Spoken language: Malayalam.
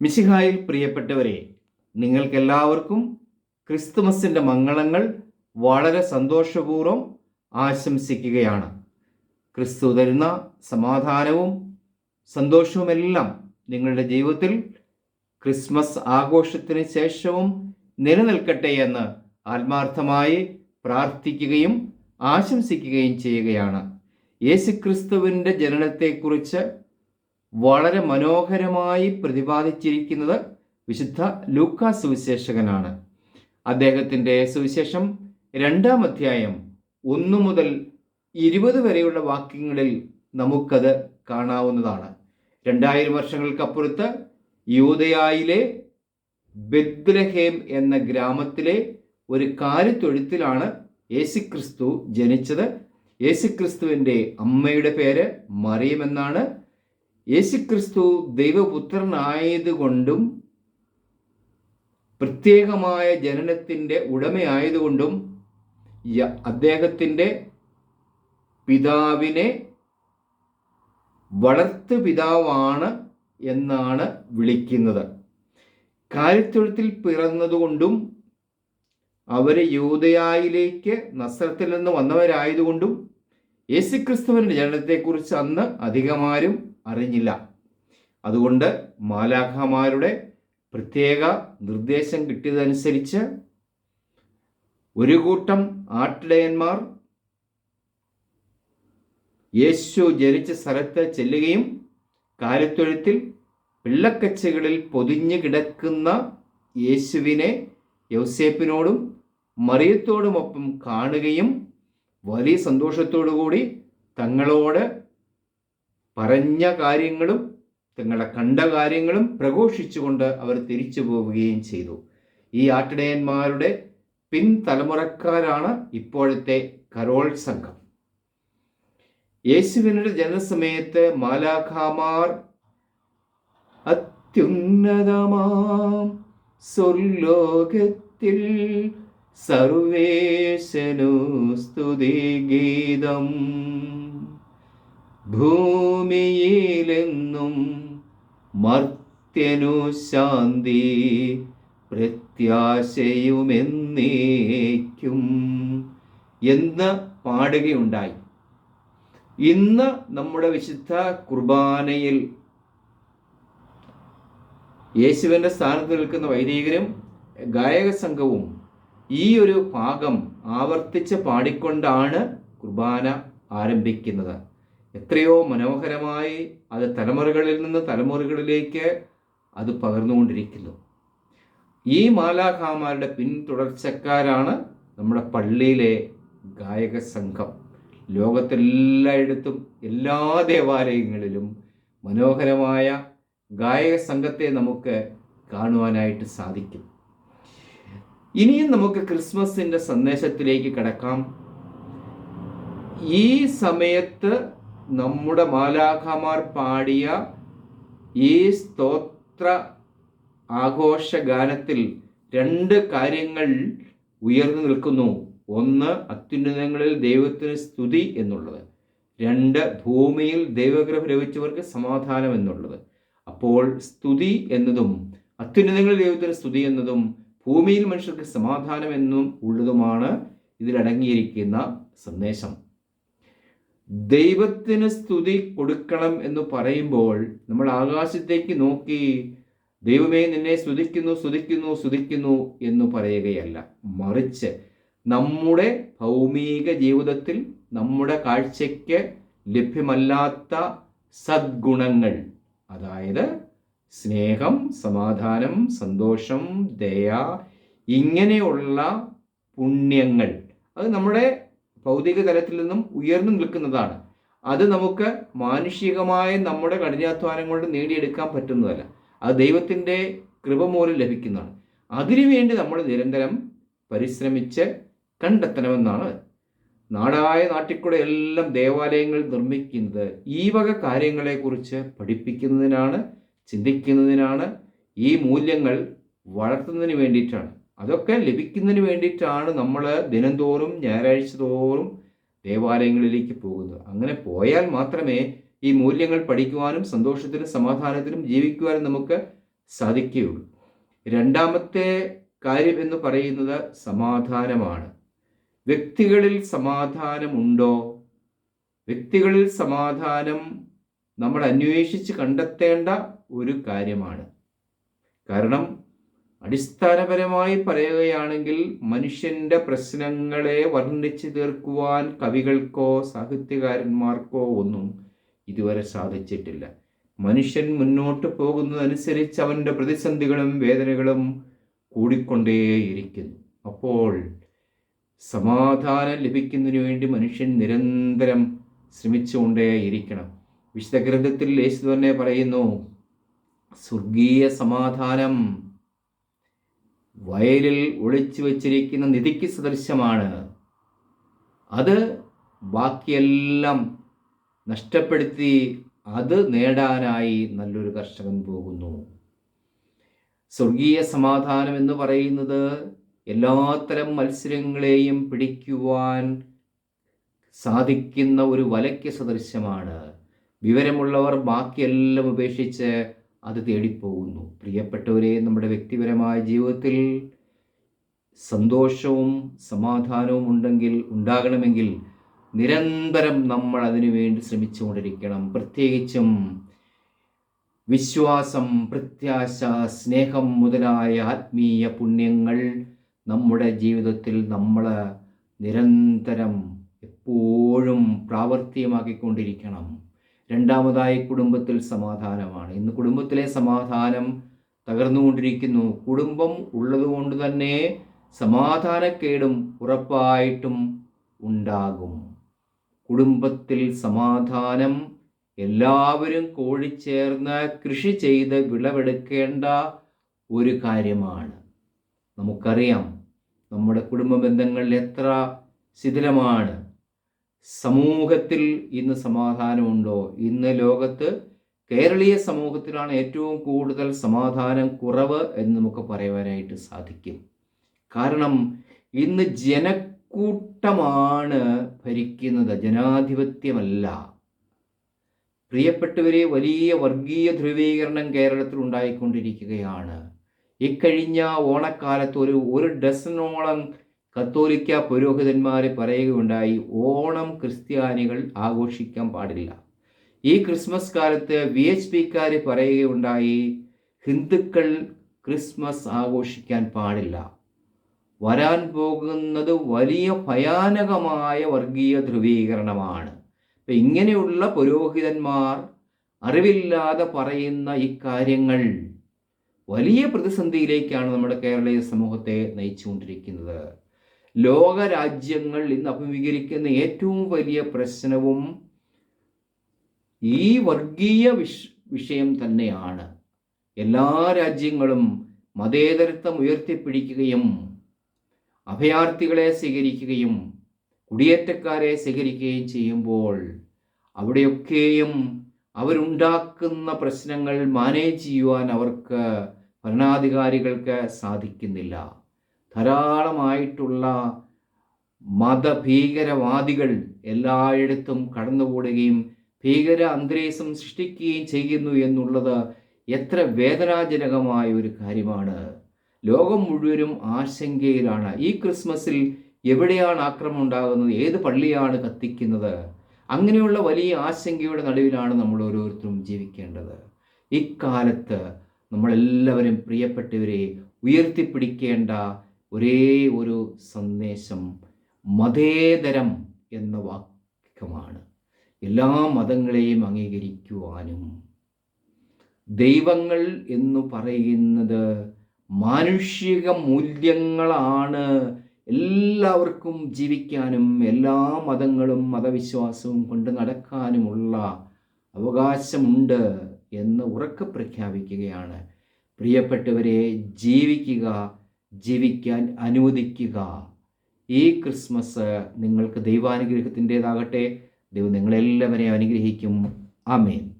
മിശിഹായിൽ പ്രിയപ്പെട്ടവരെ നിങ്ങൾക്കെല്ലാവർക്കും ക്രിസ്തുമസിന്റെ മംഗളങ്ങൾ വളരെ സന്തോഷപൂർവം ആശംസിക്കുകയാണ്. ക്രിസ്തു തരുന്ന സമാധാനവും സന്തോഷവുമെല്ലാം നിങ്ങളുടെ ജീവിതത്തിൽ ക്രിസ്മസ് ആഘോഷത്തിന് ശേഷവും നിലനിൽക്കട്ടെ എന്ന് ആത്മാർത്ഥമായി പ്രാർത്ഥിക്കുകയും ആശംസിക്കുകയും ചെയ്യുകയാണ്. യേശുക്രിസ്തുവിന്റെ ജനനത്തെക്കുറിച്ച് വളരെ മനോഹരമായി പ്രതിപാദിച്ചിരിക്കുന്നത് വിശുദ്ധ ലൂക്ക സുവിശേഷകനാണ്. അദ്ദേഹത്തിന്റെ സുവിശേഷം രണ്ടാം അധ്യായം ഒന്നു മുതൽ ഇരുപത് വരെയുള്ള വാക്യങ്ങളിൽ നമുക്കത് കാണാവുന്നതാണ്. രണ്ടായിരം വർഷങ്ങൾക്കപ്പുറത്ത് യൂതയായിലെ ബെദ്ലഹേം എന്ന ഗ്രാമത്തിലെ ഒരു കാര്യത്തൊഴുത്തിലാണ് യേശുക്രിസ്തു ജനിച്ചത്. യേശുക്രിസ്തുവിന്റെ അമ്മയുടെ പേര് മറിയമെന്നാണ്. യേശുക്രിസ്തു ദൈവപുത്രനായതുകൊണ്ടും പ്രത്യേകമായ ജനനത്തിന്റെ ഉടമയായതുകൊണ്ടും അദ്ദേഹത്തിന്റെ പിതാവിനെ വളർത്തു പിതാവാണ് എന്നാണ് വിളിക്കുന്നത്. കാര്യത്തൊഴുത്തിൽ പിറന്നതുകൊണ്ടും അവരെ യൂതയായിലേക്ക് നസ്രത്തിൽ നിന്ന് വന്നവരായതുകൊണ്ടും യേശുക്രിസ്തുവിന്റെ ജനനത്തെക്കുറിച്ച് അന്ന് അധികമാരും അറിഞ്ഞില്ല. അതുകൊണ്ട് മാലാഖമാരുടെ പ്രത്യേക നിർദ്ദേശം കിട്ടിയതനുസരിച്ച് ഒരു കൂട്ടം ആട്ടിടയന്മാർ യേശു ജനിച്ച സ്ഥലത്ത് ചെല്ലുകയും കാലത്തൊഴുത്തിൽ വെള്ളക്കച്ചകളിൽ പൊതിഞ്ഞു കിടക്കുന്ന യേശുവിനെ യൗസേപ്പിനോടും മറിയത്തോടുമൊപ്പം കാണുകയും വലിയ സന്തോഷത്തോടു കൂടി തങ്ങളോട് പറഞ്ഞ കാര്യങ്ങളും തങ്ങളെ കണ്ട കാര്യങ്ങളും പ്രഘോഷിച്ചുകൊണ്ട് അവർ തിരിച്ചു പോവുകയും ചെയ്തു. ഈ ആട്ടിടയന്മാരുടെ പിൻതലമുറക്കാരാണ് ഇപ്പോഴത്തെ കരോൾ സംഘം. യേശുവിനുടെ ജനസമയത്ത് മാലാഖാമാർ അത്യുന്നതമാം സ്വർലോകത്തിൽ സർവേശനു സ്തുതിഗീതം ഭൂമിയിലെന്നും മർത്യനു ശാന്തി പ്രത്യാശയുമെന്നേക്കും എന്ന് പാടുകയുണ്ടായി. ഇന്ന് നമ്മുടെ വിശുദ്ധ കുർബാനയിൽ യേശുവിന്റെ സ്ഥാനത്ത് നിൽക്കുന്ന വൈദികരും ഗായക സംഘവും ഈ ഒരു ഭാഗം ആവർത്തിച്ച് പാടിക്കൊണ്ടാണ് കുർബാന ആരംഭിക്കുന്നത്. എത്രയോ മനോഹരമായി അത് തലമുറകളിൽ നിന്ന് തലമുറകളിലേക്ക് അത് പകർന്നുകൊണ്ടിരിക്കുന്നു. ഈ മാലാഖാമാരുടെ പിന്തുടർച്ചക്കാരാണ് നമ്മുടെ പള്ളിയിലെ ഗായക സംഘം. ലോകത്തെല്ലായിടത്തും എല്ലാ ദേവാലയങ്ങളിലും മനോഹരമായ ഗായക സംഘത്തെ നമുക്ക് കാണുവാനായിട്ട് സാധിക്കും. ഇനിയും നമുക്ക് ക്രിസ്മസിന്റെ സന്ദേശത്തിലേക്ക് കടക്കാം. ഈ സമയത്ത് നമ്മുടെ മാലാഖമാർ പാടിയ ഈ സ്തോത്ര ആഘോഷ ഗാനത്തിൽ രണ്ട് കാര്യങ്ങൾ ഉയർന്നു നിൽക്കുന്നു. ഒന്ന് അത്യുന്നതങ്ങളിൽ ദൈവത്തിന് സ്തുതി എന്നുള്ളത്. രണ്ട് ഭൂമിയിൽ ദൈവഗ്രഹം ലഭിച്ചവർക്ക് സമാധാനം എന്നുള്ളത്. അപ്പോൾ സ്തുതി എന്നതും അത്യുന്നതങ്ങളിൽ ദൈവത്തിന് സ്തുതി എന്നതും ഭൂമിയിൽ മനുഷ്യർക്ക് സമാധാനം എന്നും ഉള്ളതുമാണ് ഇതിലടങ്ങിയിരിക്കുന്ന സന്ദേശം. ദൈവത്തിന് സ്തുതി കൊടുക്കണം എന്ന് പറയുമ്പോൾ നമ്മൾ ആകാശത്തേക്ക് നോക്കി ദൈവമേ നിന്നെ സ്തുതിക്കുന്നു സ്തുതിക്കുന്നു സ്തുതിക്കുന്നു എന്ന് പറയുകയല്ല. മറിച്ച് നമ്മുടെ ഭൗമിക ജീവിതത്തിൽ നമ്മുടെ കാഴ്ചയ്ക്ക് ലഭ്യമല്ലാത്ത സദ്ഗുണങ്ങൾ അതായത് സ്നേഹം സമാധാനം സന്തോഷം ദയ ഇങ്ങനെയുള്ള പുണ്യങ്ങൾ അത് നമ്മുടെ ഭൗതിക തലത്തിൽ നിന്നും ഉയർന്നു നിൽക്കുന്നതാണ്. അത് നമുക്ക് മാനുഷികമായ നമ്മുടെ കഠിനാധ്വാനം കൊണ്ട് നേടിയെടുക്കാൻ പറ്റുന്നതല്ല. അത് ദൈവത്തിന്റെ കൃപ മൂലം ലഭിക്കുന്നതാണ്. അതിനുവേണ്ടി നമ്മൾ നിരന്തരം പരിശ്രമിച്ച് കണ്ടെത്തണമെന്നാണ്. നാടായ നാട്ടിൽക്കൂടെ എല്ലാം ദേവാലയങ്ങൾ നിർമ്മിക്കുന്നത് ഈ വക കാര്യങ്ങളെക്കുറിച്ച് പഠിപ്പിക്കുന്നതിനാണ് ചിന്തിക്കുന്നതിനാണ് ഈ മൂല്യങ്ങൾ വളർത്തുന്നതിന് വേണ്ടിയിട്ടാണ്. അതൊക്കെ ലഭിക്കുന്നതിന് വേണ്ടിയിട്ടാണ് നമ്മൾ ദിനംതോറും ഞായറാഴ്ച തോറും ദേവാലയങ്ങളിലേക്ക് പോകുന്നത്. അങ്ങനെ പോയാൽ മാത്രമേ ഈ മൂല്യങ്ങൾ പഠിക്കുവാനും സന്തോഷത്തിനും സമാധാനത്തിനും ജീവിക്കുവാനും നമുക്ക് സാധിക്കുകയുള്ളൂ. രണ്ടാമത്തെ കാര്യം എന്ന് പറയുന്നത് സമാധാനമാണ്. വ്യക്തികളിൽ സമാധാനമുണ്ടോ? വ്യക്തികളിൽ സമാധാനം നമ്മൾ അന്വേഷിച്ച് കണ്ടെത്തേണ്ട ഒരു കാര്യമാണ്. കാരണം അടിസ്ഥാനപരമായി പറയുകയാണെങ്കിൽ മനുഷ്യന്റെ പ്രശ്നങ്ങളെ വർണിച്ചു തീർക്കുവാൻ കവികൾക്കോ സാഹിത്യകാരന്മാർക്കോ ഒന്നും ഇതുവരെ സാധിച്ചിട്ടില്ല. മനുഷ്യൻ മുന്നോട്ട് പോകുന്നതനുസരിച്ച് അവന്റെ പ്രതിസന്ധികളും വേദനകളും കൂടിക്കൊണ്ടേയിരിക്കുന്നു. അപ്പോൾ സമാധാനം ലഭിക്കുന്നതിന് വേണ്ടി മനുഷ്യൻ നിരന്തരം ശ്രമിച്ചുകൊണ്ടേയിരിക്കണം. വിശുദ്ധ ഗ്രന്ഥത്തിൽ യേശു തന്നെ പറയുന്നു സ്വർഗീയ സമാധാനം വയലിൽ ഒളിച്ചു വച്ചിരിക്കുന്ന നിധിക്ക് സദൃശ്യമാണ്. അത് ബാക്കിയെല്ലാം നഷ്ടപ്പെടുത്തി അത് നേടാനായി നല്ലൊരു കർഷകൻ പോകുന്നു. സ്വർഗീയ സമാധാനം എന്ന് പറയുന്നത് എല്ലാത്തരം മത്സരങ്ങളെയും പിടിക്കുവാൻ സാധിക്കുന്ന ഒരു വലയ്ക്ക് സദൃശമാണ് വിവരമുള്ളവർ ബാക്കിയെല്ലാം ഉപേക്ഷിച്ച് അത് തേടിപ്പോകുന്നു. പ്രിയപ്പെട്ടവരെ നമ്മുടെ വ്യക്തിപരമായ ജീവിതത്തിൽ സന്തോഷവും സമാധാനവും ഉണ്ടെങ്കിൽ ഉണ്ടാകണമെങ്കിൽ നിരന്തരം നമ്മൾ അതിനു വേണ്ടി ശ്രമിച്ചുകൊണ്ടിരിക്കണം. പ്രത്യേകിച്ചും വിശ്വാസം പ്രത്യാശ സ്നേഹം മുതലായ ആത്മീയ പുണ്യങ്ങൾ നമ്മുടെ ജീവിതത്തിൽ നമ്മൾ നിരന്തരം എപ്പോഴും പ്രാവർത്തികമാക്കിക്കൊണ്ടിരിക്കണം. രണ്ടാമതായി കുടുംബത്തിൽ സമാധാനമാണ്. ഇന്ന് കുടുംബത്തിലെ സമാധാനം തകർന്നുകൊണ്ടിരിക്കുന്നു. കുടുംബം ഉള്ളതുകൊണ്ട് തന്നെ സമാധാനക്കേടും ഉറപ്പായിട്ടും ഉണ്ടാകും. കുടുംബത്തിൽ സമാധാനം എല്ലാവരും കോഴിച്ചേർന്ന് കൃഷി ചെയ്ത് വിളവെടുക്കേണ്ട ഒരു കാര്യമാണ്. നമുക്കറിയാം നമ്മുടെ കുടുംബ ബന്ധങ്ങളിൽ എത്ര ശിഥിലമാണ്. സമൂഹത്തിൽ ഇന്ന് സമാധാനമുണ്ടോ? ഇന്ന് ലോകത്ത് കേരളീയ സമൂഹത്തിലാണ് ഏറ്റവും കൂടുതൽ സമാധാനം കുറവ് എന്ന് നമുക്ക് പറയുവാനായിട്ട് സാധിക്കും. കാരണം ഇന്ന് ജനക്കൂട്ടമാണ് ഭരിക്കുന്നത് ജനാധിപത്യമല്ല. പ്രിയപ്പെട്ടവരെ വലിയ വർഗീയ ധ്രുവീകരണം കേരളത്തിൽ ഉണ്ടായിക്കൊണ്ടിരിക്കുകയാണ്. ഇക്കഴിഞ്ഞ ഓണക്കാലത്ത് ഒരു ഒരു ഡസനോളം കത്തോലിക്ക പുരോഹിതന്മാരെ പറയുകയുണ്ടായി ഓണം ക്രിസ്ത്യാനികൾ ആഘോഷിക്കാൻ പാടില്ല. ഈ ക്രിസ്മസ് കാലത്ത് വി എച്ച് പിക്കാർ പറയുകയുണ്ടായി ഹിന്ദുക്കൾ ക്രിസ്മസ് ആഘോഷിക്കാൻ പാടില്ല. വരാൻ പോകുന്നത് വലിയ ഭയാനകമായ വർഗീയ ധ്രുവീകരണമാണ്. അപ്പം ഇങ്ങനെയുള്ള പുരോഹിതന്മാർ അറിവില്ലാതെ പറയുന്ന ഇക്കാര്യങ്ങൾ വലിയ പ്രതിസന്ധിയിലേക്കാണ് നമ്മുടെ കേരളീയ സമൂഹത്തെ നയിച്ചുകൊണ്ടിരിക്കുന്നത്. ലോകരാജ്യങ്ങൾ ഇന്ന് അഭിമുഖീകരിക്കുന്ന ഏറ്റവും വലിയ പ്രശ്നവും ഈ വർഗീയ വിഷ വിഷയം തന്നെയാണ്. എല്ലാ രാജ്യങ്ങളും മതേതരത്വം ഉയർത്തിപ്പിടിക്കുകയും അഭയാർത്ഥികളെ സ്വീകരിക്കുകയും കുടിയേറ്റക്കാരെ സ്വീകരിക്കുകയും ചെയ്യുമ്പോൾ അവിടെയൊക്കെയും അവരുണ്ടാക്കുന്ന പ്രശ്നങ്ങൾ മാനേജ് ചെയ്യുവാൻ അവർക്ക് ഭരണാധികാരികൾക്ക് സാധിക്കുന്നില്ല. ധാരാളമായിട്ടുള്ള മതഭീകരവാദികൾ എല്ലായിടത്തും കടന്നുകൂടുകയും ഭീകര അന്തരീക്ഷം സൃഷ്ടിക്കുകയും ചെയ്യുന്നു എന്നുള്ളത് എത്ര വേദനാജനകമായ ഒരു കാര്യമാണ്. ലോകം മുഴുവനും ആശങ്കയിലാണ്. ഈ ക്രിസ്മസിൽ എവിടെയാണ് ആക്രമം ഉണ്ടാകുന്നത്? ഏത് പള്ളിയാണ് കത്തിക്കുന്നത്? അങ്ങനെയുള്ള വലിയ ആശങ്കയുടെ നടുവിലാണ് നമ്മൾ ഓരോരുത്തരും ജീവിക്കേണ്ടത്. ഇക്കാലത്ത് നമ്മളെല്ലാവരും പ്രിയപ്പെട്ടവരെ ഉയർത്തിപ്പിടിക്കേണ്ട ഒരേ ഒരു സന്ദേശം മതേതരം എന്ന വാക്യമാണ്. എല്ലാ മതങ്ങളെയും അംഗീകരിക്കുവാനും ദൈവങ്ങൾ എന്ന് പറയുന്നത് മാനുഷിക മൂല്യങ്ങളാണ് എല്ലാവർക്കും ജീവിക്കാനും എല്ലാ മതങ്ങളും മതവിശ്വാസവും കൊണ്ട് നടക്കാനുമുള്ള അവകാശമുണ്ട് എന്ന് ഉറക്കെ പ്രഖ്യാപിക്കുകയാണ്. പ്രിയപ്പെട്ടവരെ ജീവിക്കുക ജീവിക്കാൻ അനുവദിക്കുക. ഈ ക്രിസ്മസ് നിങ്ങൾക്ക് ദൈവാനുഗ്രഹത്തിന്റെതാകട്ടെ. ദൈവം നിങ്ങളെല്ലാവരെയും അനുഗ്രഹിക്കും. ആമേൻ.